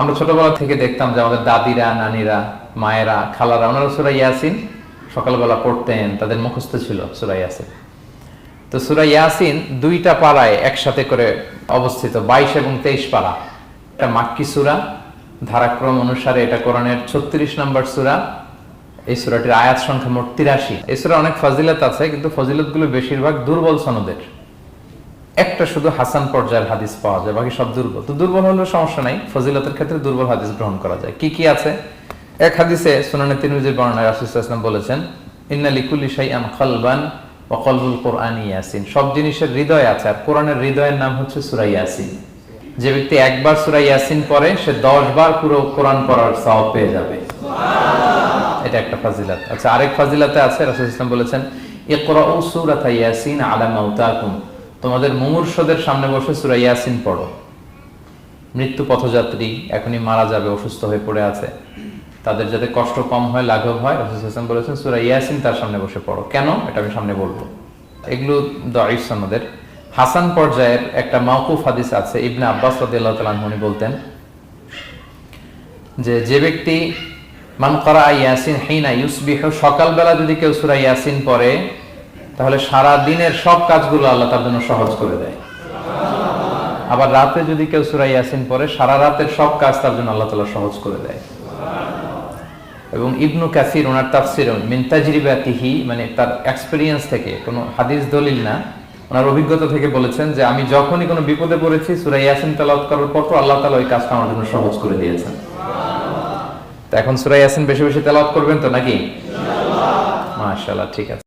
আমরা ছোটবেলা থেকে দেখতাম যে আমাদের দাদিরা, নানিরা, মায়েরা, খালারা, ওনারা সুরা ইয়াসিন সকালবেলা পড়তেন, তাদের মুখস্থ ছিল সুরা ইয়াসিন। তো সুরা ইয়াসিন দুইটা পাড়ায় একসাথে করে অবস্থিত, বাইশ এবং তেইশ পাড়া। এটা মাক্কি সুরা, ধারাক্রম অনুসারে এটা কোরআনের ছত্রিশ নম্বর সুরা। এই সুরাটির আয়াত সংখ্যা মোট তিরাশি। এই সুরা অনেক ফজিলত আছে, কিন্তু ফজিলতগুলো বেশিরভাগ দুর্বল সনদের। একটা শুধু হাসান পর্যায়ের হাদিস পাওয়া যায়, বাকি সব দুর্বল। তো দুর্বল হলেও সমস্যা নাই, ফজিলতের ক্ষেত্রে দুর্বল হাদিস গ্রহণ করা যায়। কি কি আছে? এক হাদিসে সুনানে তিরমিজির রাসূলুল্লাহ ইসলাম বলেছেন খালবান ওয়া কলবুল কোরআনি ইয়াসিন। সব জিনিসের হৃদয় আছে, আর কোরআনের হৃদয়ের নাম হচ্ছে সূরা ইয়াসিন। যে ব্যক্তি একবার ইয়াসিন পড়ে, সে 10 বার পুরো কোরআন পড়ার সওয়াব পেয়ে যাবে। এটা একটা ফাজিলাত। আচ্ছা আরেক ফাজিলাতে আছে, রাসূল ইসলাম বলেছেন, ইকরাউ সূরাতা ইয়াসিন আলা মাউতাকুম তোমাদের মুমূর্ষদের সামনে বসে সূরা ইয়াসিন পড়ো। মৃত্যু পথযাত্রী এখনই মারা যাবে, অসুস্থ হয়ে পড়ে আছে। তাদের যাতে কষ্ট কম হয়, লাঘব হয়, রাসূল হাসান বলেছেন, সূরা ইয়াসিন তার সামনে বসে পড়ো। কেন? এটা আমি সামনে বলব। এগুলো দাঈফ সনদের। হাসান পর্যায়ের একটা মাওকুফ হাদিস আছে, ইবনে আব্বাস রাদিয়াল্লাহু উনি বলতেন যে যে ব্যক্তি মান করা ইয়াসিন হিনা ইউসবিহ, সকালবেলা যদি কেউ সূরা ইয়াসিন পড়ে তাহলে সারা দিনের সব কাজগুলো আল্লাহ তার জন্য সহজ করে দেয়। আবার রাতে যদি কেউ সূরা ইয়াসিন পড়ে, সারা রাতের সব কাজ তার জন্য আল্লাহ তালা সহজ করে দেয়। এবং ইবনু কাসির, ওনার তাফসির মিন তাজরিবাতিহি মানে তার এক্সপেরিয়েন্স থেকে, কোনো হাদিস দলিল না, ওনার অভিজ্ঞতা থেকে বলেছেন যে, আমি যখনই কোনো বিপদে পড়েছি, সূরা ইয়াসিন তেলাওয়াত করার পর তো আল্লাহ তাআলা ওই কাজটা আমার জন্য সহজ করে দিয়েছেন। তো এখন সূরা ইয়াসিন বেশি বেশি তেলাওয়াত করবেন তো নাকি? মাশাআল্লাহ, ঠিক আছে।